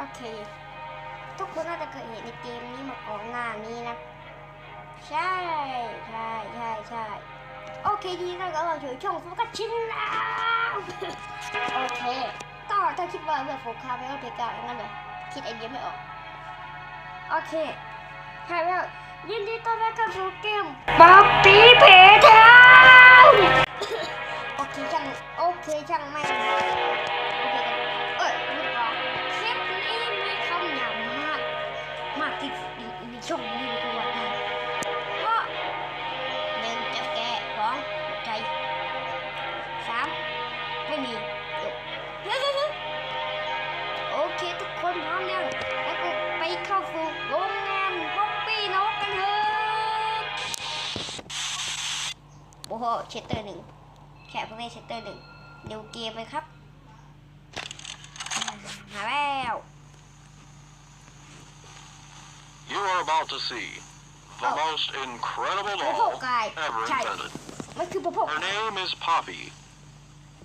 โอเค ทุกคนน่าจะเคยเห็นในเกมนี้มาก่อนหน้านี้นะ ใช่ใช่ใช่ใช่โอเคทีนี้เราก็เราอยู่ช่องโฟกัสชินแล้วโอเค ก็ถ้าคิดว่าเมื่อโฟกัสไม่ต้องเพกาอย่างนั้นเลยคิดไอเดียไม่ออก โอเคใช่แล้วยินดีต้อนรับเข้าสู่เกมป๊อปปี้เพทาวโอเคช่างโอเคช่างไม่ากที่สุดในช่องนี้ก็ว่าเพราะหนึ่งจับแกะสองใจสามไม่มีจบโอเคทุกคนพร้อมแล้วแล้วก็ไปเข้าสู่โรงงานป๊อปปี้นกกันเถอะโอ้โหเชตเตอร์หนึ่งแขกพวกนี้เชตเตอร์หนึ่งเร็วเกมไปครับอ่ามาแล้ว You are about to see the Oh. most incredible โอ้โห doll กาย ever ใช่ invented. มันคือพวก Her name is Poppy,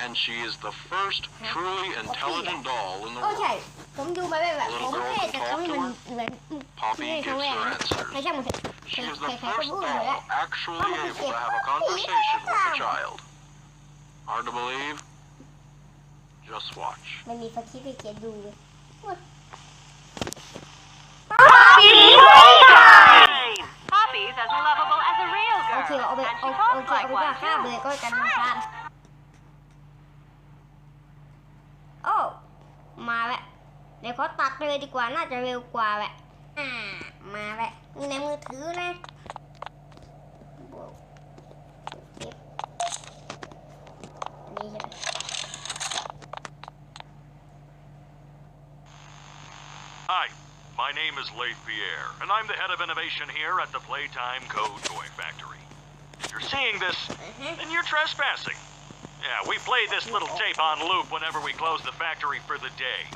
and she is the first truly intelligent doll in the โอ้ใช่ world. ผมดูมาแบบผมแค่จะทำให้มันเหมือน Poppy ไม่ gives ครั้งแรก her นะ answers. ไม่ใช่มันเถอะ She is ใค the รๆก็ first รู้อยู่แล้ว doll actually able to have a conversation with a child. Hard to believe? Just watch. ไม่มีสคริปต์ให้เขียนดูเลย Poppy's as lovable as a real โอ girl. เคเอาไป and เอา she โอ talks เคเอา like ไปว่า one ข้าม too. เลยก็กันกันโอ้ มาแหละ เดี๋ยวเขาตัดเลยดีกว่า น่าจะเร็วกว่าแหละอ่า มาแหละนี่ในมือถือนะบวกเก็บอันนี่ใช่ไหม name is Leith Pierre, and I'm the head of innovation here at the Playtime Co. Toy Factory. If you're seeing this, then you're trespassing. Yeah, we play this little tape on loop whenever we close the factory for the day.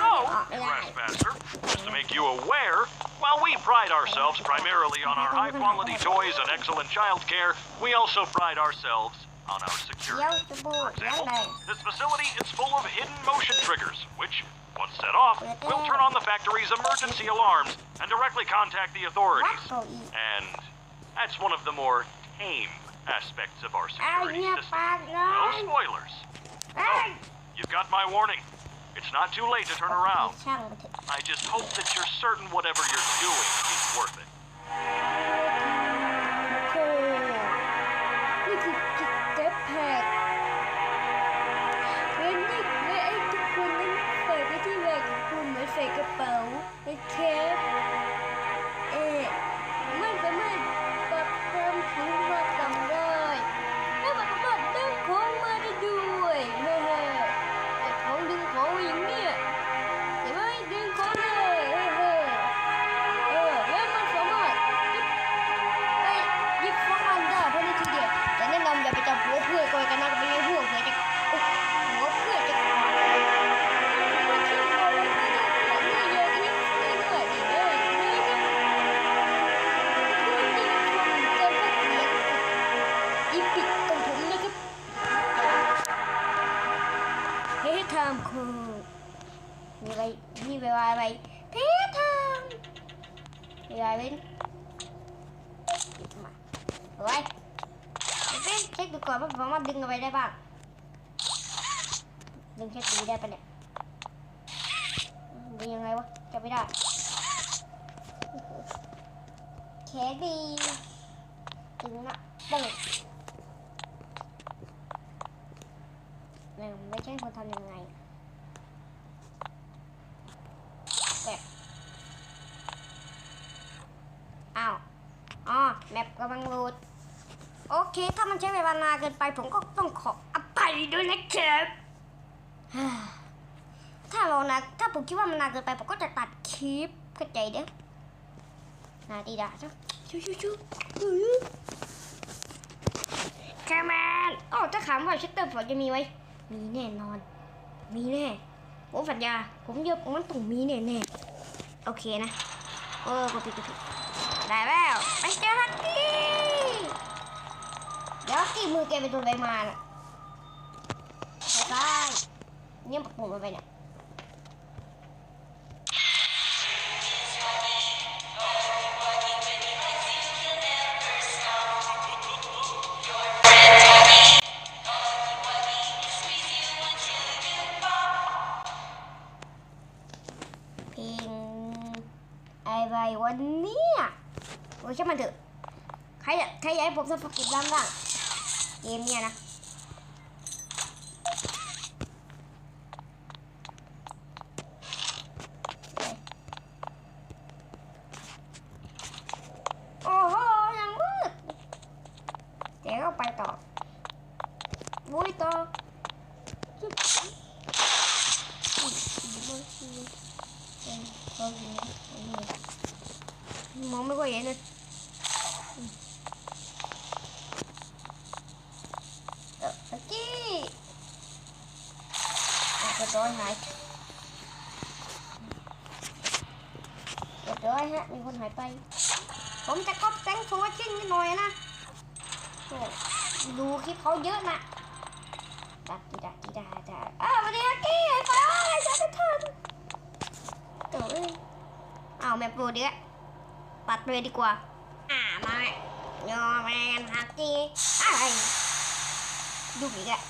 Oh, oh trespasser, just to make you aware, while we pride ourselves primarily on our high-quality toys and excellent child care, we also pride ourselves on our security. For example, this facility is full of hidden motion triggers, which once set off, we'll turn on the factory's emergency alarms and directly contact the authorities. And that's one of the more tame aspects of our security system. No spoilers. You've got my warning. It's not too late to turn around. I just hope that you're certain whatever you're doing is worth it. แค่ดีดึงนะตึ้งเนี่ไม่ใช่คนทำยังไงแบบอ้าวอ๋อแมปกำลังโหลดโอเค ถ้ามันใช้เวลานานเกินไป ผมก็ต้องขออภัยด้วยนะครับถ้าเรานะถ้าผมคิดว่ามันนานเกินไป ผมก็จะตัดคลิปเข้าใจเด้อ นาดีดาจ้ะชูชูชูชูแคมนอ๋อถ้าถามว่าชัตเตอร์ฟอร์ดจะมีไว้มีแน่นอน มีแน่ ผมสัญญา ผมเยอะมันต้องมีแน่แน่ๆโอเคนะ เออกดผิดกดผิดได้แล้วไปเจอฮักกี้ เดี๋ยวฮักกี้มือแกไปโดนอะไรมาน่ะไปซ้ายเนี่ยปักปุ่มมันไปเนี่ย กินอะไรวันนี้โอ้ยช่างมันเถอะ ใครใครอยากให้ผมสปกินบ้างบ้างเกมเนี้ยนะ อะกระโดดหายกระโดดฮะ มีคนหายไป ผมจะก๊อปแตงโฟชิ่งนิดหน่อยนะดูคลิปเขาเยอะนะดักกีดักกีดาดาอ้าววันนี้กี้ไอ้ฟ้าไอ้จะไม่ทันเต๋ออ้าวแมปโปรดียปัดเลยดีกว่า อ่ามาแม่ยอแมนฮักกี้ไอ้ายดุอีกอะ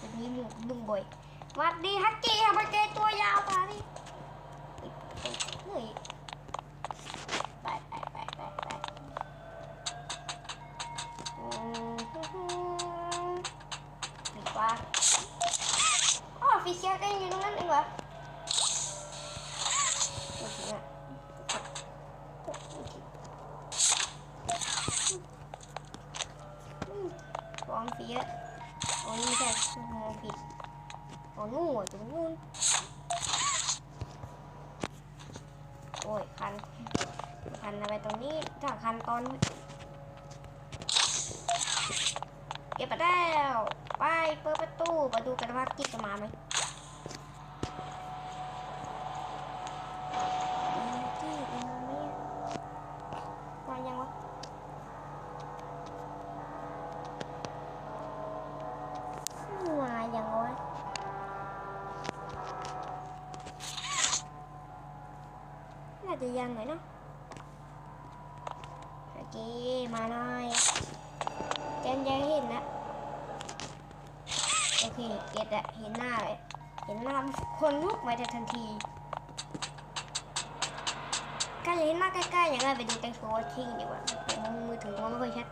วันนี้มุงดุงบ่อย วัสดีฮักกี้ทำไมเจอตัวยาวตาดิเฮ้ยไปไปไปไปไปอืมดีกว่าอ๋อฟิชเชียลก็ยังอยู่ตรงนั้นเองเหรอไม่ถึงอะอืมฟองฟียอ๋อนี่ไม่ใช่ อ๋อนู่นอะตรงนู้นโอ้ย คัน คันอะไรตรงนี้ถ้าคันตอน เก็บไปแล้ว ไปเปิดประตูมาดูกันว่ากิ๊กจะมาไหมกิ๊กมาไหมมายังวะมายังวะน่าจะยังหน่อยเนาะ โอเค มาหน่อยเจนยังเห็นนะ โอเคเก็ตอะเห็นหน้าเลยเห็นหน้าคนลุกมาแต่ทันทีใกล้เห็นหน้าใกล้ๆอย่างไรไปดูแตงโชว์ทิ้งดีกว่าแต่มือถือมองไม่ค่อยชัด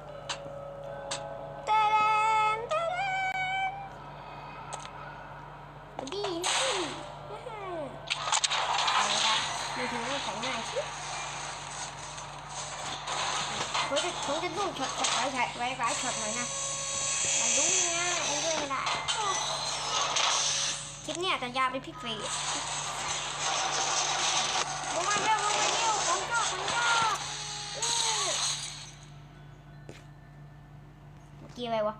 คลิปเนี่ยจะยาวเป็นพิกเฟย์ลงมาเร็วลงมาเร็วของชอบของชอบเมื่อกี้อะไรวะ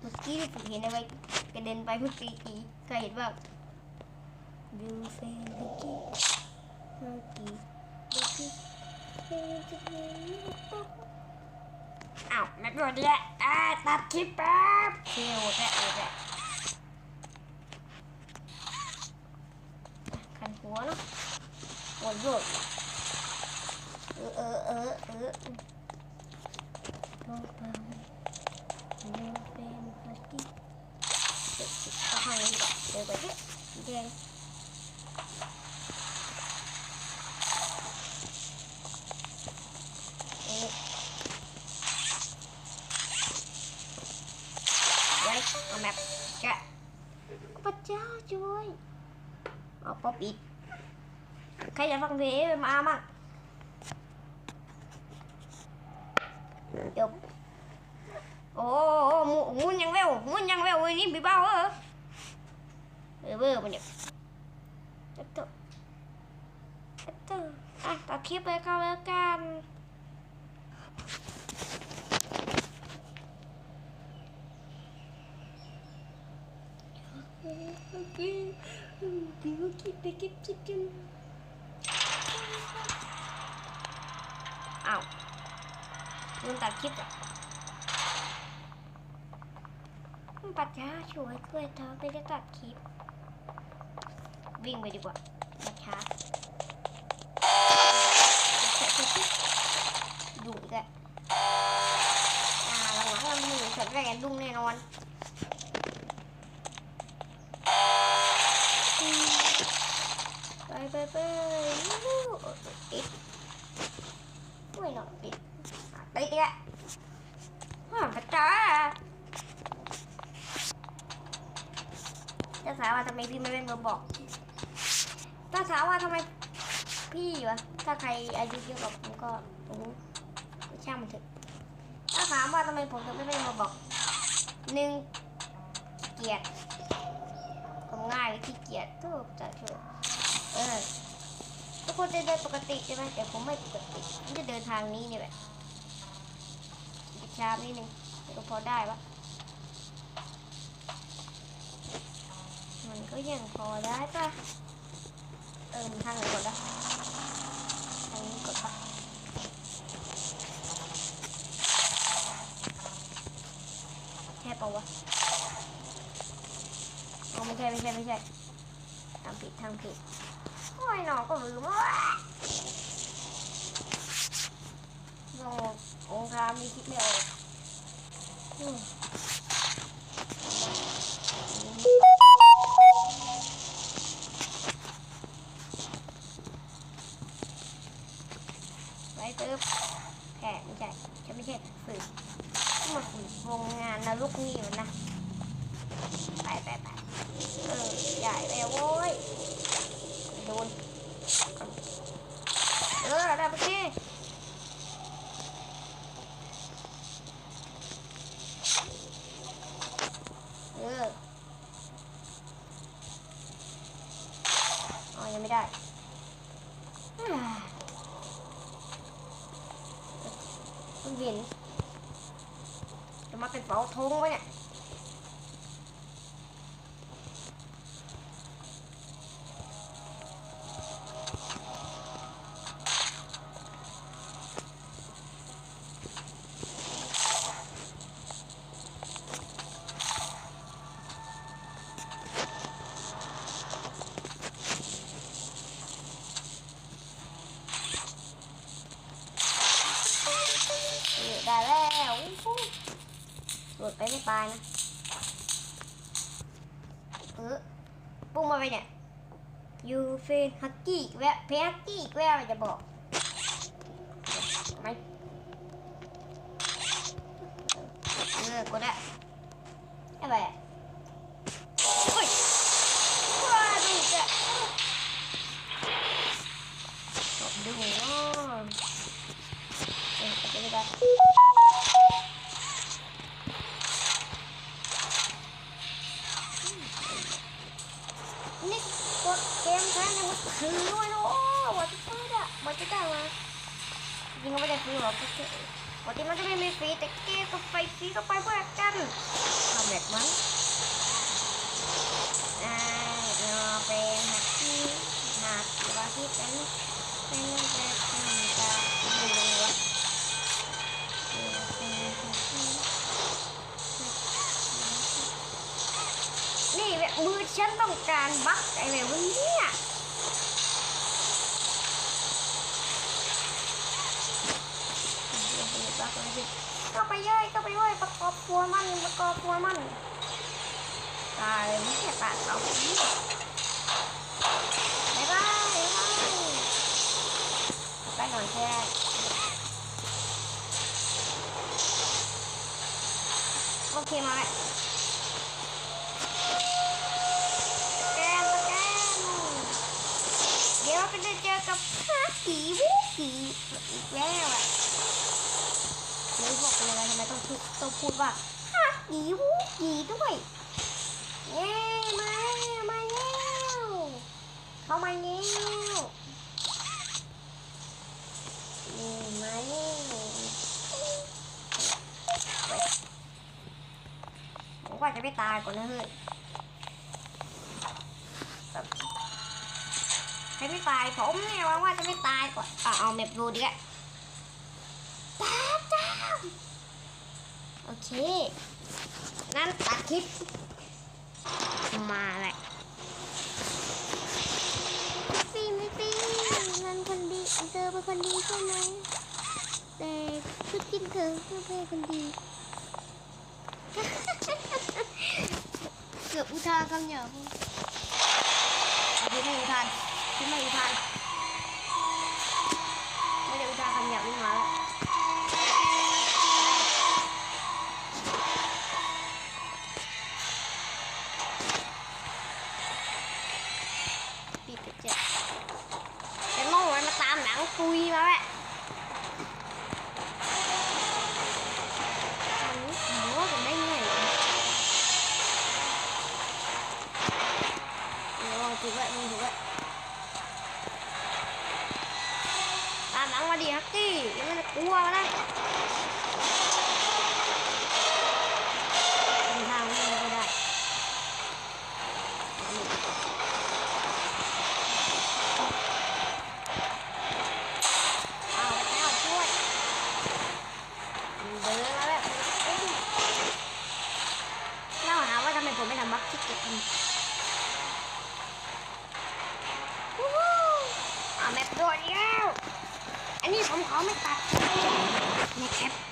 เมื่อกี้ผมเห็นอะไรกระเด็นไปเมื่อกี้เคยเห็นบ้างดูเฟนเมื่อกี้เมื่อกี้เมื่อกี้อ้าวไม่หมดแล้ว อ่าตัดคลิปแป๊บเชียวแหละเออแหละคันหัวเนาะหัวโยกเออเออเออเออลงไปลงเป็นเมื่อกี้เดี๋ยวข้างนี้ก่อนเดี๋ยวไปเถอะแดง ช่วยเอาป๊อปปิดใครอยากฟังเพลงมามั่งจบโอ้โอ้มุหมุนยังเร็วมุนยังเร็ววันนี้บีเบ้าเออเออเบอร์มันเนี่ยเอตัวเอะตัวอะตัดคลิปไปก็แล้วกัน Okay, pick it chicken. อ้าวมันตัดคลิปอะมันปัจจ้าช่วยช่วยเธอไม่ได้ตัดคลิป วิ่งไปดีกว่าปัจจ้าดูอีกแล้วอ่าหลังๆเรามีช็อตแรกดุ้งแน่นอน อ ไปไปปิดไม่หนอกติดอะติดอีกแล้วอะพระเจ้าจะถามว่าทำไมพี่ไม่เล่นเบอร์บอกถ้าถามว่าทำไมพี่วะถ้าใครอายุเยอะกว่าผมก็ผมช่างมันเถอะถ้าถามว่าทำไมผมถึงไม่เล่นเบอร์บอกหนึ่งเกียจผมง่ายหรือขี้เกียจทุกจะช่วย เออทุกคนจะเดินปกติใช่ไหมแต่ผมไม่ปกติผมจะเดินทางนี้นี่แหละช้านิดนึงก็พอได้ปะมันก็ยังพอได้ปะเออมันทางไหนกดละทางนี้กดปะใช่ปะวะอ๋อไม่ใช่ไม่ใช่ไม่ใช่ทำผิดทำผิด ยหนอก็ลืมว่าลงองค์กามีคิดไม่ออกอืมไปตึ๊บแค่ไม่ใช่จะไม่ใช่สื่อมาถึงโรงงานนรกนี่มันนะ ไปไปไปเออใหญ่ไปโว้ยโดนเออได้ไปสิเอออ๋อยังไม่ได้อ่าคุณวินจะ มาเป็นเป๋าทงวายนะ เออปุ้งมาไปเนี่ย ยูเฟนฮักกี้อีกแวะเพฮักกี้อีกแวะจะบอก การบักไอ้แบบนี้เนี่ยก็ไปย่อยก็ไปย่อยประกอบตัวมันประกอบตัวมันตายไม่ใช่ตากเขาบ๊ายบายบายบายไปนอยแค่โอเคมาแล้ว แกนสแกนเดี๋ยวเราไปเจอกับฮากีวูกี อีกแล้วอะไม่บอกเลยทำไมต้องต้องพูดว่าฮากีวูกีด้วยเย้มาแล้วมาแล้วเข้ามาแล้วนี่มาแล้วผมว่าจะไม่ตายก่อนนะเฮ้ย ให้ไม่ตายผมเนี่ยหวังว่าจะไม่ตายก่อนอะเอาเมปดูดิอะตาจ้าโอเค นั่นตัดคลิป มาแหละฟิล์มไม่ฟิล์มนั่นคนดีเธอเป็นคนดีใช่ไหมแต่ชุดกินเธอไม่เป็นคนดีเกือบอุทานคำหยาบเอาไปให้อุทาน ขึ้นมาอุทานไม่ได้อุทานคำหยาบนี่มาแล้ว หลังมาดิฮักกี้ยังไม่ต้องกลัวนะ ผมขอไม่ตัดนะครับ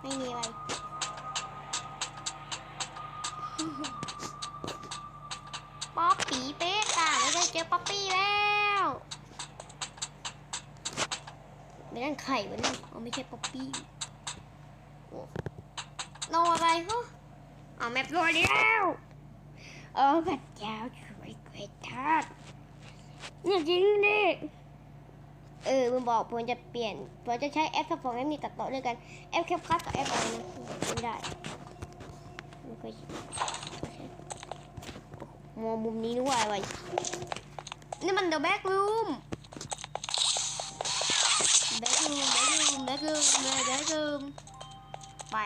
ไม่มีอะไร ป๊อปปี้เป๊กอะไม่ได้เจอป๊อปปี้แล้วไม่นั่นไข่วะนี่ยอ๋อไม่ใช่ป๊อปปี้โอ้นอะไรฮะอ๋อแมปรวยแล้วเออพระเจ้าช่วยกวยทัดเนี่ยจริงดิ เออมึงบอกผมจะเปลี่ยนผมจะใช้แอปสองแอปนี้ตัดต่อด้วยกันแอปแคปคัทกับแอปอะไรนะไม่ได้ไม่เคยมองมุมนี้นึกว่าอะไรนี่มันเดอะแบ็กรูมแบ็กรูมแบ็กรูมแบ็กรูมแบ็กรูมไป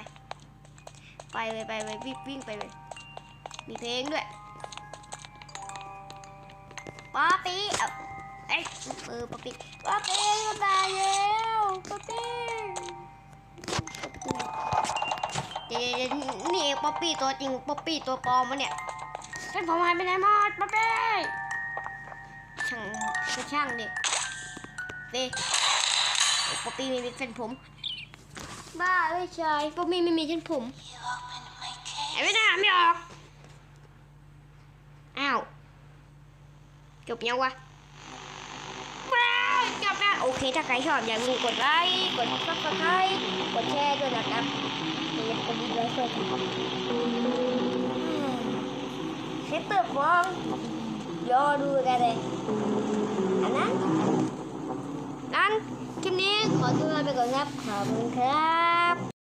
ไปเลยไปเลยวิ่งวิ่งไปเลย มีเพลงด้วยป๊อปปี้เอ้าเอ้ยเออป๊อป ปี้ป๊อปปี้ก็ตายแล้วป๊อปปี้เดี๋ยวๆนี่เองป๊อปปี้ตัวจริงป๊อปปี้ตัวปลอมมะเนี่ยฉันผมหายไปไหนหมดป๊าเป้ช่างก็ช่างดิเป้ป๊อปปี้ไม่มีเส้นผม บ้าไม่ใช่ป๊อปปี้ไม่มีเส้นผมไอ้ไม่ได้ไม่ออก อ้าว จบยังวะว้าวจบแล้ว โอเคถ้าใครชอบอย่าลืมกดไลค์กดซับสไครต์กดแชร์ด้วยนะครับอย่าลืมกดดีด้วยส่วยกันเซตเตอร์ฟองรอดูกันเลยอันนั้นนั้นคลิปนี้ขอตัวลาไปก่อนครับขอบคุณครับ